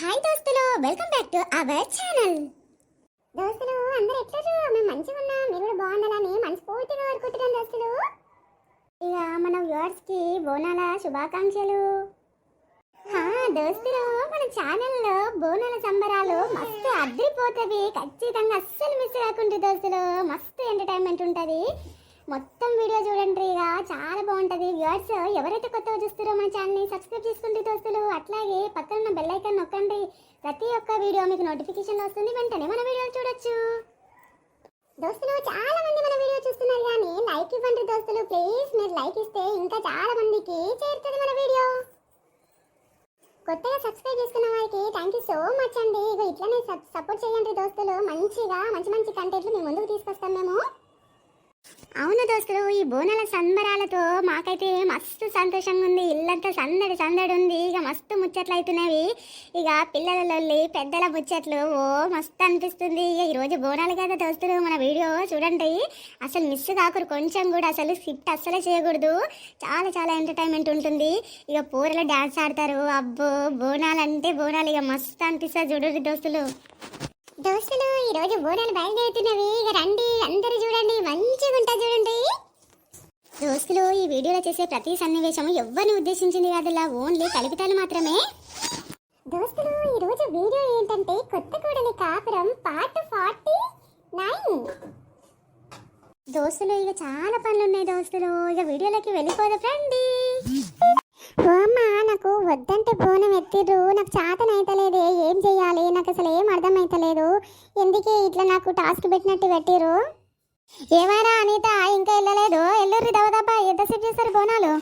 Hi దోస్తులు welcome back to our channel. దోస్తులు అందరూ ఎట్లా మేము మంచిగా ఉన్నాం. మీరు కూడా బాగుండాలని మనస్ఫూర్తిగా కోరుకుంటున్నాం దోస్తులు. ఇక మన వ్యూవర్స్కి బోనాల శుభాకాంక్షలు. దోస్తులు మన ఛానల్లో బోనాల సంబరాలు మస్తు అద్దరిపోతుంది ఖచ్చితంగా అస్సలు మిస్ కాకుండా దోస్తులు. మస్తు ఎంటర్టైన్మెంట్ ఉంటుంది. మొత్తం వీడియో చూడండి ఇక చాలా బాగుంటుంది. వ్యూవర్స్ ఎవరైతే కొత్తగా చూస్తారో మన ఛానల్ని సబ్స్క్రైబ్ చేసుకుంటే దోస్తులు అట్లాగే పక్కన ఉన్న బెల్ ఐకాన్ నొక్కండి. ప్రతి ఒక్క వీడియో మీకు నోటిఫికేషన్ వస్తుంది. వెంటనే మన వీడియోలు చూడొచ్చు. దోస్తులు చాలా మంది మన వీడియో చూస్తున్నారు కానీ లైక్ ఇవ్వండి దోస్తులు. ప్లీజ్ మీరు లైక్ ఇస్తే ఇంకా చాలా మందికి చేరుతుంది మన వీడియో. కొత్తగా సబ్స్క్రైబ్ చేసుకున్న వారికి థ్యాంక్ యూ సో మచ్ అండి. ఇక ఇట్లనే సపోర్ట్ చేయండి దోస్తులు. మంచిగా మంచి మంచి కంటెంట్లు మీ ముందుకు తీసుకొస్తాం మేము. అవును దోస్తులు ఈ బోనాల సంబరాలతో మాకైతే మస్తు సంతోషంగా ఉంది ఇల్లంతా సందడి సందడి ఉంది ఇక మస్తు ముచ్చట్లు అవుతున్నవి ఇక పిల్లల పెద్దల ముచ్చట్లు ఓ మస్తు అనిపిస్తుంది ఇక ఈరోజు బోనాలు కదా దోస్తులు మన వీడియో చూడండి. అసలు మిస్ కాకూడదు కొంచెం కూడా అసలు స్కిప్ట్ అస్సలే చేయకూడదు. చాలా చాలా ఎంటర్టైన్మెంట్ ఉంటుంది. ఇక పూరలో డాన్స్ ఆడతారు. అబ్బో బోనాలు అంటే బోనాలు. ఇక మస్తు అనిపిస్తుంది చూడండి దోస్తులు. దోస్తులు ఈ రోజు బోనాలు బయలుదేరుతున్నవి. ఇక రండి అందరూ చూడండి మంచిగా ఉంటా చూడండి. దోస్తులు ఈ వీడియోలో చేసే ప్రతి సన్నివేశం ఎవరిని ఉద్దేశించింది కాదులా ఓన్లీ కల్పితాలు మాత్రమే. దోస్తులు ఈ రోజు వీడియో ఏంటంటే కొత్త కోడలి కాపురం పార్ట్ ఫార్టీ నైన్. దోస్తులు ఇక చాలా పనులు ఉన్నాయి దోస్తులు. ఇక వీడియోలోకి వెళ్ళిపోదు ఫ్రెండి ఓ అమ్మా నాకు వద్దంటే బోనం ఎత్తిర్రు. నాకు చేతనైతలేదే. ఏం చేయాలి నాకు అసలు ఏం అర్థమైతలేదు. ఎందుకే ఇట్లా నాకు టాస్క్ పెట్టినట్టు పెట్టిర్రు? ఏమైనా అనిత ఇంకా వెళ్ళలేదు. ఎల్లుర్రి దవదబ్బా ఎంతసేపు చేస్తారు బోనాలు.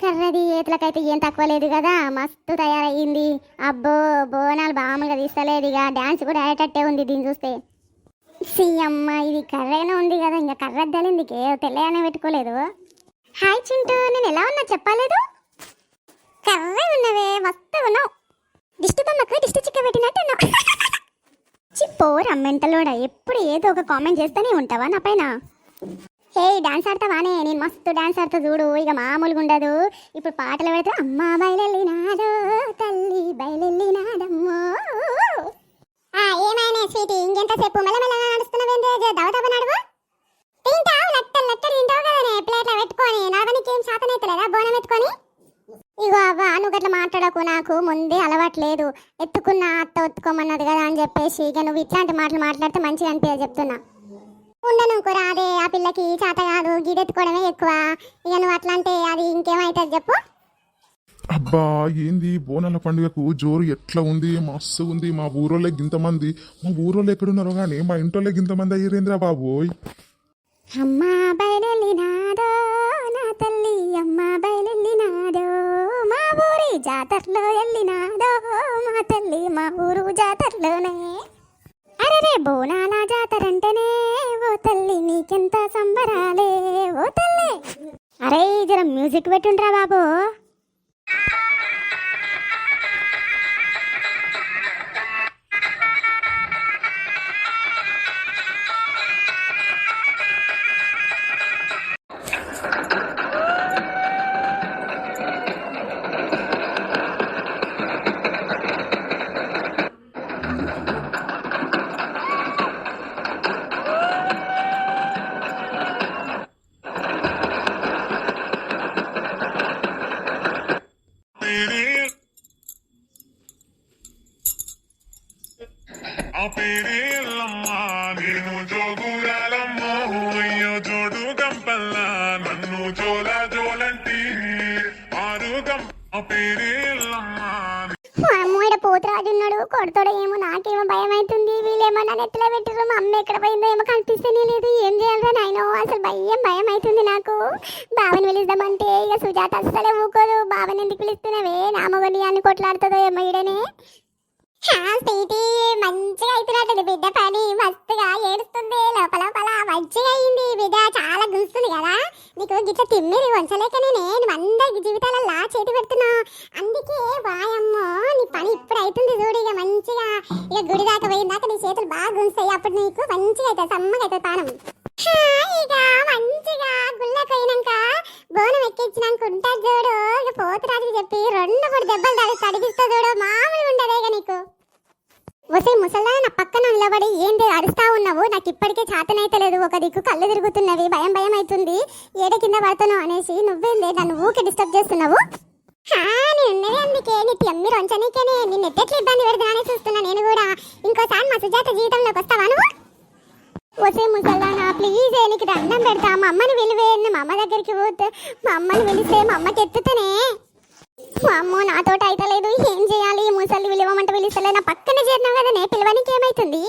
కర్రది ఏతులకైతే ఏం తక్కువ లేదు కదా మస్తు తయారయ్యింది. అబ్బో బోనాలు బాములుగా తీస్తలేదు ఇక. డ్యాన్స్ కూడా ఆడేటట్టే ఉంది దీన్ని చూస్తే. సి అమ్మ ఇది కర్రైనా ఉంది కదా ఇంకా కర్ర తెలిందికే తెల్లగానే పెట్టుకోలేదు. హాయ్ చింటూ నేను ఎలా ఉన్నా చెప్పలేదు? కర్రే ఉన్నవే మస్తు ఉన్నావు. దిష్టి బొమ్మకు దిష్టి చిక్క పెట్టినట్టు ఉన్నావు. చిప్పోరా మెంటలోడా ఎప్పుడు ఏదో ఒక కామెంట్ చేస్తూనే ఉంటావా నా పైన? హే డాన్స్ ఆడతావానే నేను మస్తు డాన్స్ ఆడతా చూడు ఇక మామూలుగా ఉండదు ఇప్పుడు పాటలు పెడితే అమ్మ బయలెల్లి నాదో తల్లి బయలెల్లి నాదమ్మో ఏమైనా స్వీటీ? ఇంకెంతసేపు మెల్లమెల్లగా నడుస్తున్నావేంటే దవ దవ నడువు? తింటావు లట్టలు లట్టలు తింటావు కదనే. ప్లేట్లో పెట్టుకొని నడవనికి ఏం శాతం శాతనైతలేదా బోనం ఎత్తుకొని? ఇగో అవ్వ నువ్వు గట్లా మాట్లాడకు నాకు ముందే అలవాట్లేదు. ఎత్తుకున్న అత్త ఒత్తుకోమన్నది కదా అని చెప్పేసి ఇక నువ్వు ఇట్లాంటి మాటలు మాట్లాడితే మంచిగా అనిపించదు చెప్తున్నా. ఉండను కూడా అదే ఆ పిల్లకి చేత కాదు గిడెత్తుకోవడమే ఎక్కువ. ఇక నువ్వు అట్లా అంటే అది ఇంకేమైతుంది చెప్పు. అబ్బా ఏంది బోనాల పండుగకు జోరు ఎట్లా ఉంది? మస్తు ఉంది. మా ఊరోళ్ళే గింతమంది. మా ఊరోళ్ళు ఎక్కడున్నారో కానీ మా ఇంటోళ్ళే గింతమంది అయ్యేరేంద్రా బాబోయ్. అమ్మా బయలెళ్ళినాదో నా తల్లి అమ్మ బయలెళ్ళినాదో మా ఊరి జాతరలో వెళ్ళినాదో మా తల్లి మా ఊరు జాతరలోనే. జర మ్యూజిక్ ఆ పేరేలమ్మ నేను జోగురాలమ్మ అయ్యో జోడు గంపల్ల నన్ను జోల జోలంటి ఆరు గం ఆ పేరేలమ్మ అమ్మో కొడతాడో ఏమో నాకేమో భయం అవుతుంది. వీళ్ళేమో వీళ్ళేమన్నా నెత్తలో పెట్టారు మా అమ్మ ఎక్కడ పోయిందో ఏమో కనిపిస్తేనే లేదు. ఏం చేయాలరా నాయన అసలు భయం భయం అవుతుంది నాకు. బావని పిలుద్దామంటే ఇక సుజాత అస్సలే ఊకోదు. బావని ఎందుకు పిలుస్తున్నావే? నామగొని మొగని అని కొట్లాడుతుందో ఏమో ఈడనే స్వీటీ మంచిగా అవుతున్నట్టు బిడ్డ పని మస్తుగా ఏడుస్తుంది లోపల లోపల మంచిగా అయింది నీకు గిట్ల తిమ్మిరి వంచలేకనే నేను అందరి జీవితాలల్లా చేతి పెడుతున్నా. అందుకే వాయమ్మో నీ పని ఇప్పుడు అవుతుంది చూడు ఇక మంచిగా. ఇక గుడి దాకా పోయిన దాకా నీ చేతులు బాగా గుంస్తాయి అప్పుడు నీకు మంచిగా అవుతుంది సమ్మగా అవుతుంది పానం హా, ఇక మంచిగా గుళ్ళకి పోయినాక బోనం ఎక్కించినాక ఉంటా చూడు ఇక పోతురాజుకి చెప్పి రెండు మూడు దెబ్బలు తడి తడిగిస్తా చూడు మామూలుగా ఉండదే ఇక నీకు వసే ముసల్లా నా పక్కన నిలబడి ఏంది అరుస్తా ఉన్నావు? నాకు ఇప్పటికే చేతనైతలేదు. ఒక దిక్కు కళ్ళు తిరుగుతున్నవి. భయం భయం అవుతుంది ఏడ కింద పడుతున్నావు అనేసి నువ్వేంది నన్ను ఊకే డిస్టర్బ్ చేస్తున్నావు? హా, నేను అందుకే. నీ తెమ్మి రొంచనీకేనే నిన్ను ఎట్టెట్లు ఇబ్బంది పెడదానని చూస్తున్నా నేను కూడా. ఇంకోసారి మా సుజాత జీవితంలోకి వస్తావా నువ్వు? వసే ముసల్లానా ప్లీజ్ నీకు దండం పెడతా. మా అమ్మని విలువే. మా అమ్మ దగ్గరికి పోతే మా అమ్మని పిలిస్తే మా అమ్మకి ఎత్తుతనే. మా అమ్మ నాతోటి అయితలేదు. ఏం చేయాలి? ఈ ముసలి విలువమంట పిలిస్తలే. నా పక్కన చేరినావు కదా నే పిలవనికి ఏమైతుంది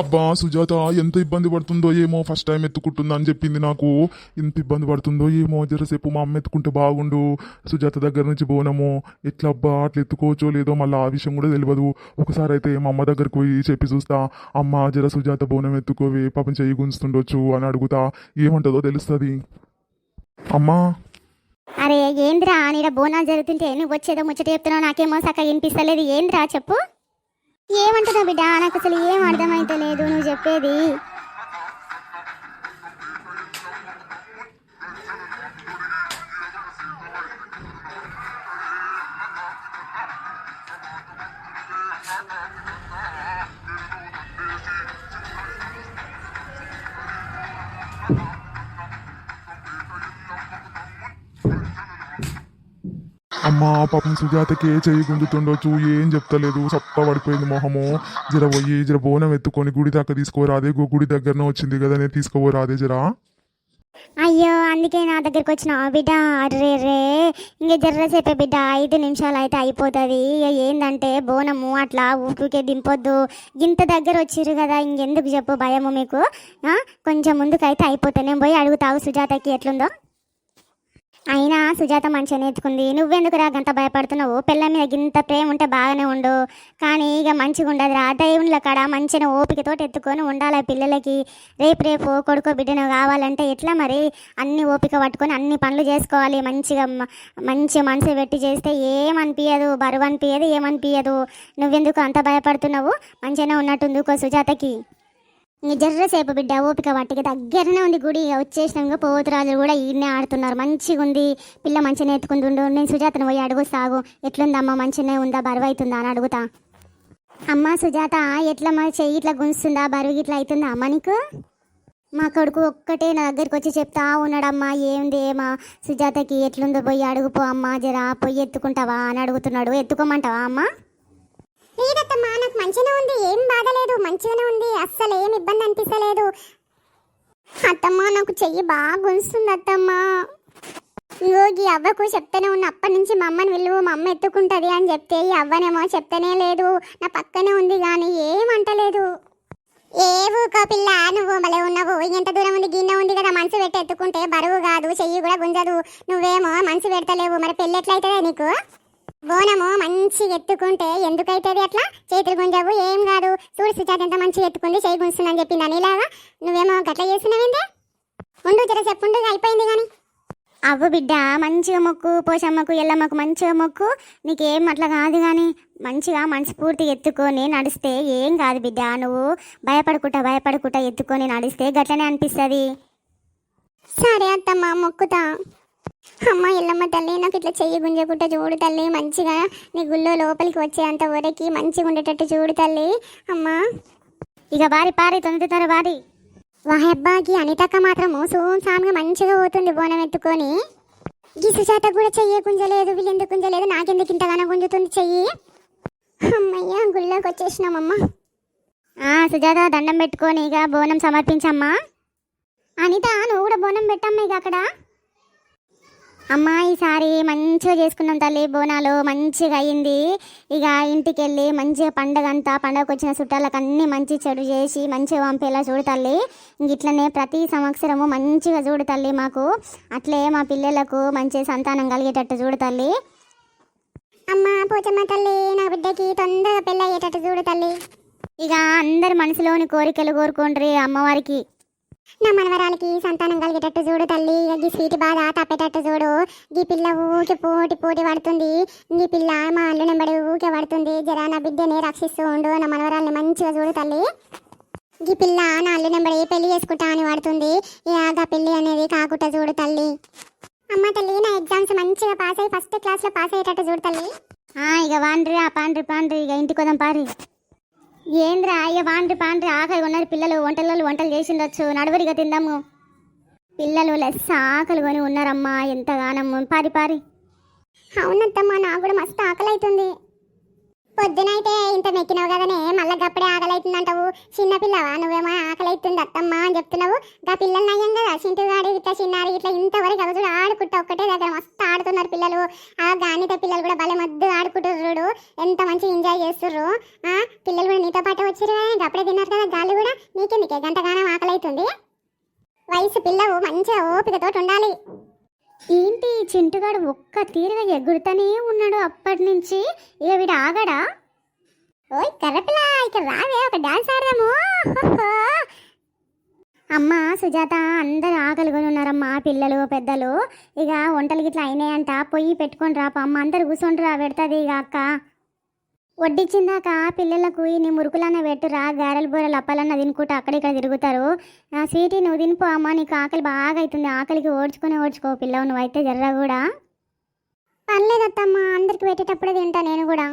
అబ్బా సుజాత ఎంత ఇబ్బంది పడుతుందో ఏమో ఫస్ట్ టైం ఎత్తుకుంటుందా అని చెప్పింది నాకు. ఎంత ఇబ్బంది పడుతుందో ఏమో జరసేపు మా అమ్మ ఎత్తుకుంటే బాగుండు. సుజాత దగ్గర నుంచి పోనము. ఎట్లా అబ్బా అట్లా ఎత్తుకోవచ్చో లేదో మళ్ళీ ఆ విషయం కూడా తెలియదు ఒకసారి అయితే మా అమ్మ దగ్గరకు పోయి చెప్పి చూస్తా. అమ్మ జర సుజాత బోనం ఎత్తుకోవి పాపం చెయ్యి గుంజుతుండొచ్చు అని అడుగుతా. ఏమంటుందో తెలుస్తుంది. అమ్మా. అరే ఏంద్రా నీడ బోనాలు జరుగుతుంటే నువ్వు వచ్చేదో ముచ్చట చెప్తున్నావు నాకేమో సక్క వినిపిస్తలేదు. ఏంద్రా చెప్పు. ఏమంటున్నావు బిడ్డ? నాకు అసలు ఏం అర్థమైతే లేదు నువ్వు చెప్పేది. అమ్మా పాపం సుజాతకి చేయి గుంజుతుండొచ్చు ఏం చెప్తలేదు. సప్ప పడిపోయింది మొహము. జర పోయి జర బోనం ఎత్తుకొని గుడి దాకా తీసుకోరాదే గుడి దగ్గరనే వచ్చింది కదా నేను తీసుకోరాదే జరా. అయ్యో అందుకే నా దగ్గరికి వచ్చిన బిడ్డ అర్రే రే. ఇంక జర్రసేపే బిడ్డ ఐదు నిమిషాలు అయితే అయిపోతుంది. ఏంటంటే ఏందంటే బోనము అట్లా ఊపికే దింపొద్దు. ఇంత దగ్గర వచ్చిర్రు కదా ఇంకెందుకు చెప్పు భయము మీకు? కొంచెం ముందుకైతే అయిపోతా. నేను పోయి అడుగుతావు సుజాతకి ఎట్లుందో. అయినా సుజాత మంచిగా ఎత్తుకుంది. నువ్వెందుకు రా గంత భయపడుతున్నావు? పిల్ల మీద గింత ప్రేమ ఉంటే బాగానే ఉండు. కానీ ఇక మంచిగా ఉండదు రా దేవుళ్ళ కాడ మంచిగా ఓపికతోటి ఎత్తుకొని ఉండాలి పిల్లలకి. రేపు రేపు కొడుకో బిడ్డను కావాలంటే ఎట్లా మరి? అన్ని ఓపిక పట్టుకొని అన్ని పనులు చేసుకోవాలి. మంచిగా మంచి మనసు పెట్టి చేస్తే ఏమనిపించదు బరువు అనిపించదు ఏమనిపించదు నువ్వెందుకు అంత భయపడుతున్నావు? మంచిగానే ఉన్నట్టుంది కో సుజాతకి. జర్రసేపు బిడ్డ ఓపిక వాటికి దగ్గరనే ఉంది గుడి. వచ్చేసినాక పోతురాజులు కూడా ఈయనే ఆడుతున్నారు. మంచిగా ఉంది. పిల్ల మంచిగా ఎత్తుకుంటుండు. నేను సుజాతను పోయి అడుగు సాగు. ఎట్లుందమ్మా? మంచిగానే ఉందా? బరువు అవుతుందా అని అడుగుతా. అమ్మా సుజాత ఎట్లా చెయ్యి ఇట్లా గుంజుతుందా? బరువు ఇట్లా అవుతుందా అమ్మ నీకు? మా కొడుకు ఒక్కటే నా దగ్గరికి వచ్చి చెప్తా ఉన్నాడమ్మా. ఏంది ఏమా? సుజాతకి ఎట్లుందో పోయి అడుగుపో అమ్మా. జరా పోయి ఎత్తుకుంటావా అని అడుగుతున్నాడు. ఎత్తుకోమంటావా అమ్మా? లేదత్తమ్మా నాకు మంచిగానే ఉంది. ఏం బాధ లేదు. మంచిగానే ఉంది. అస్సలు ఏం ఇబ్బంది అనిపించలేదు అత్తమ్మ నాకు చెయ్యి బాగా గుంస్తుంది అత్తమ్మ. ఇంకోగి అవ్వకు చెప్తానే ఉన్న. అప్పటి నుంచి మా అమ్మని విలువ మా అమ్మ ఎత్తుకుంటది అని చెప్తే ఈ అవ్వనేమో చెప్తానే లేదు. నా పక్కనే ఉంది కానీ ఏమంటలేదు ఏ ఊకో పిల్ల నువ్వు మళ్ళీ ఉన్నావు. ఎంత దూరం ఉంది గిన్నె ఉంది కదా. మనసు పెట్టి ఎత్తుకుంటే బరువు కాదు చెయ్యి కూడా గుంజదు. నువ్వేమో మనసు పెడతలేవు. మరి పెళ్ళి ఎట్లయితుందా నీకు? బోనము మంచిగా ఎత్తుకుంటే ఎందుకైతుంది అట్లా? చేతులు గుంజవు ఏం కాదు. చూడు సుజాత ఎంత మంచిగా ఎత్తుకుంది చేయి గుంజుతుందని చెప్పింది అనేలాగా నువ్వేమో గట్లా చేస్తున్నావేందే ఉండు జర చెప్పుండు అయిపోయింది కానీ. అవ్వు బిడ్డ మంచిగా మొక్కు పోషమ్మకు ఎల్లమ్మకు మంచిగా మొక్కు. నీకేం అట్లా కాదు కానీ మంచిగా మనస్ఫూర్తి ఎత్తుకొని నడిస్తే ఏం కాదు బిడ్డ. నువ్వు భయపడుకుంటా భయపడుకుంటా ఎత్తుకొని నడిస్తే గట్లనే అనిపిస్తుంది. సరే అత్తమ్మ మొక్కుతా. అమ్మ ఎల్లమ్మ తల్లి నాకు ఇట్లా చెయ్యి గుంజకుంటే చూడు తల్లి మంచిగా నీ గుళ్ళో లోపలికి వచ్చేంత వరకు మంచిగా ఉండేటట్టు చూడు తల్లి. అమ్మా ఇక బారి పారి తొందర బారి వాహబ్బాకి అనితక్క మాత్రము సోమ్ సామ్గా మంచిగా పోతుంది బోనం ఎత్తుకొని. ఈ సుజాత కూడా చెయ్యి గుంజలేదు వీళ్ళెందుకు గుంజలేదు? నాకెందుకు ఇంతగానో గుంజుతుంది చెయ్యి? అమ్మయ్య గుళ్ళోకి వచ్చేసినామమ్మ. సుజాత దండం పెట్టుకొని ఇక బోనం సమర్పించమ్మా. అనిత నువ్వు కూడా బోనం పెట్టమ్మా ఇక అక్కడ. అమ్మ ఈసారి మంచిగా చేసుకున్నాం తల్లి బోనాలు మంచిగా అయ్యింది ఇక ఇంటికి వెళ్ళి మంచిగా పండగ అంతా పండగకు వచ్చిన చుట్టాలకు అన్ని మంచి చెడు చేసి మంచిగా పంపేలా చూడు తల్లి. ఇంక ఇట్లనే ప్రతి సంవత్సరము మంచిగా చూడు తల్లి మాకు. అట్లే మా పిల్లలకు మంచి సంతానం కలిగేటట్టు చూడు తల్లి. అమ్మ పోచమ్మ తల్లి నా బిడ్డకి తొందరగా పెళ్ళి అయ్యేటట్టు చూడు తల్లి. ఇక అందరి మనసులోని కోరికలు కోరుకోండ్రి అమ్మవారికి. నా మనవరాలకి సంతానం కలిగేటట్టు చూడు తల్లి. గీ స్వీట్ బాధ తప్పేటట్టు చూడు. గీ పిల్ల ఊకే పోటీ పోటీ పడుతుంది. ఈ పిల్ల మా అల్లు నెంబడి ఊకే పడుతుంది. జరా నా బిడ్డని రక్షిస్తూ ఉండు. నా మనవరాల్ని మంచిగా చూడు తల్లి. ఈ పిల్ల నా అల్లు నెంబడి పెళ్ళి చేసుకుంటా అని పడుతుంది. యాగా పెళ్ళి అనేది కాకుండా చూడు తల్లి. అమ్మ తల్లి నా ఎగ్జామ్స్ మంచిగా పాస్ అయ్యి ఫస్ట్ క్లాస్లో పాస్ అయ్యేటట్టు చూడు తల్లి. ఇక వాండ్రి ఆ పాండ్రి పాండ్రి. ఇక ఇంటికి వదాం పారి. ఏంద్రా అయ్య వాండ్రి పాండ్రి ఆకలి ఉన్నారు పిల్లలు వంటలలో వంటలు చేసిండొచ్చు నడవరిగా తిందాము. పిల్లలు లెస్ ఆకలి కొని ఉన్నారమ్మా ఎంతగానమ్మ పారి పారి. అవునత్తమ్మా నాకు కూడా మస్తు ఆకలి అవుతుంది పొద్దునైతే ఇంత మెక్కినావు కదనే మళ్ళీ గప్పుడే ఆకలి అవుతుందంటావు చిన్న పిల్లవా నువ్వేమో ఆకలి అవుతుంది అత్తమ్మ అని చెప్తున్నావు. గా పిల్లలు నయ్యం కదా చింటుగాడు ఇట్లా చిన్నారి ఇట్లా ఇంతవరకు అవి ఆడుకుంటా ఒక్కటే దగ్గర మస్తు ఆడుతున్నారు పిల్లలు. ఆ గానిత పిల్లలు కూడా భలే మద్దు ఆడుకుంటారు చూడు ఎంత మంచి ఎంజాయ్ చేస్తుర్రు. ఆ పిల్లలు కూడా నీతో పాటు వచ్చారు కదా గప్పుడే తిన్నారు కదా గాలి కూడా నీకెందుకే గంటగానం ఆకలి అవుతుంది వయసు పిల్లవు మంచిగా ఓపికతోటి ఉండాలి. ఏంటి చింటుగాడు ఒక్క తీరుగా ఎగురుతూనే ఉన్నాడు అప్పటి నుంచి? ఇక వీడు ఆగడా? ఓయ్ కర్రపిల్ల ఇక్కడ రావే ఒక డాన్స్ ఆడదాము. అమ్మ సుజాత అందరు ఆకలిగొని ఉన్నారమ్మా పిల్లలు పెద్దలు. ఇక వంటలు గిట్లా అయినాయంట పొయ్యి పెట్టుకొని రా అమ్మ అందరు కూర్చొని రా పెడుతుంది ఇక అక్క. వడ్డించిందాక పిల్లలకు ఇన్ని మురుకులన్న పెట్టురా గారెలు బూరలు అప్పాలన్న తినుకుంటూ అక్కడిక్కడ తిరుగుతారు. ఆ స్వీటీ నువ్వు తినిపో అమ్మ నీకు ఆకలి బాగా అవుతుంది ఆకలికి ఓడ్చుకొని ఓడ్చుకో పిల్లవు నువ్వు అయితే జర్ర కూడా. పర్లేదత్తమ్మ అందరికి పెట్టేటప్పుడే తింటా నేను కూడా.